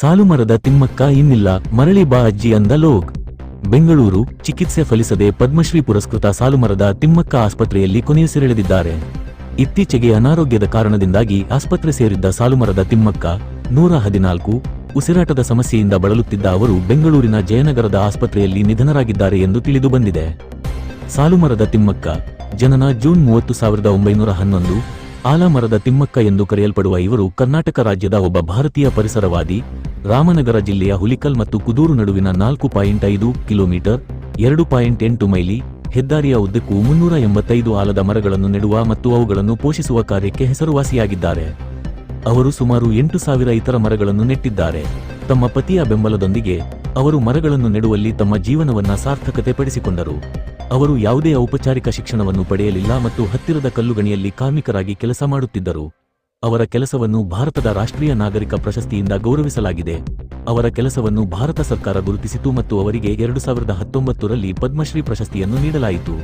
ಸಾಲುಮರದ ತಿಮ್ಮಕ್ಕ ಇನ್ನಿಲ್ಲ, ಮರಳಿ ಬಾ ಅಜ್ಜಿ ಅಂದ ಲೋಕ್. ಬೆಂಗಳೂರು ಚಿಕಿತ್ಸೆ ಫಲಿಸದೆ ಪದ್ಮಶ್ರೀ ಪುರಸ್ಕೃತ ಸಾಲುಮರದ ತಿಮ್ಮಕ್ಕ ಆಸ್ಪತ್ರೆಯಲ್ಲಿ ಕೊನೆಯುಸಿರೆಳೆದಿದ್ದಾರೆ ಇತ್ತೀಚೆಗೆ ಅನಾರೋಗ್ಯದ ಕಾರಣದಿಂದಾಗಿ ಆಸ್ಪತ್ರೆ ಸೇರಿದ್ದ ಸಾಲುಮರದ ತಿಮ್ಮಕ್ಕ ನೂರ ಹದಿನಾಲ್ಕು ಉಸಿರಾಟದ ಸಮಸ್ಯೆಯಿಂದ ಬಳಲುತ್ತಿದ್ದ ಅವರು ಬೆಂಗಳೂರಿನ ಜಯನಗರದ ಆಸ್ಪತ್ರೆಯಲ್ಲಿ ನಿಧನರಾಗಿದ್ದಾರೆ ಎಂದು ತಿಳಿದು ಬಂದಿದೆ. ಸಾಲುಮರದ ತಿಮ್ಮಕ್ಕ ಜನನ ಜೂನ್ ಮೂವತ್ತು ಸಾವಿರದ ಒಂಬೈನೂರ ಹನ್ನೊಂದು, ಆಲಮರದ ತಿಮ್ಮಕ್ಕ ಎಂದು ಕರೆಯಲ್ಪಡುವ ಇವರು ಕರ್ನಾಟಕ ರಾಜ್ಯದ ಒಬ್ಬ ಭಾರತೀಯ ಪರಿಸರವಾದಿ ರಾಮನಗರ ಜಿಲ್ಲೆಯ ಹುಲಿಕಲ್ ಮತ್ತು ಕುದೂರು ನಡುವಿನ ನಾಲ್ಕು ಪಾಯಿಂಟ್ ಐದು ಕಿಲೋಮೀಟರ್, ಎರಡು ಪಾಯಿಂಟ್ ಎಂಟು ಮೈಲಿ, ಹೆದ್ದಾರಿಯ ಉದ್ದಕ್ಕೂ ಮುನ್ನೂರ ಎಂಬತ್ತೈದು ಆಲದ ಮರಗಳನ್ನು ನೆಡುವ ಮತ್ತು ಅವುಗಳನ್ನು ಪೋಷಿಸುವ ಕಾರ್ಯಕ್ಕೆ ಹೆಸರುವಾಸಿಯಾಗಿದ್ದಾರೆ. ಅವರು ಸುಮಾರು ಎಂಟು ಸಾವಿರ ಇತರ ಮರಗಳನ್ನು ನೆಟ್ಟಿದ್ದಾರೆ. ತಮ್ಮ ಪತಿಯ ಬೆಂಬಲದೊಂದಿಗೆ, ಅವರು ಮರಗಳನ್ನು ನೆಡುವಲ್ಲಿ ತಮ್ಮ ಜೀವನವನ್ನ ಸಾರ್ಥಕತೆ ಪಡಿಸಿಕೊಂಡರು ಅವರು ಯಾವುದೇ ಔಪಚಾರಿಕ ಶಿಕ್ಷಣವನ್ನು ಪಡೆಯಲಿಲ್ಲ ಮತ್ತು ಹತ್ತಿರದ ಕಲ್ಲುಗಣಿಯಲ್ಲಿ ಕಾರ್ಮಿಕರಾಗಿ ಕೆಲಸ ಮಾಡುತ್ತಿದ್ದರು. ಅವರ ಕೆಲಸವನ್ನು ಭಾರತದ ರಾಷ್ಟ್ರೀಯ ನಾಗರಿಕ ಪ್ರಶಸ್ತಿಯಿಂದ ಗೌರವಿಸಲಾಗಿದೆ. ಅವರ ಕೆಲಸವನ್ನು ಭಾರತ ಸರ್ಕಾರ ಗುರುತಿಸಿತು ಮತ್ತು ಅವರಿಗೆ ಎರಡು ಸಾವಿರದ ಹತ್ತೊಂಬತ್ತರಲ್ಲಿ ಪದ್ಮಶ್ರೀ ಪ್ರಶಸ್ತಿಯನ್ನು ನೀಡಲಾಯಿತು.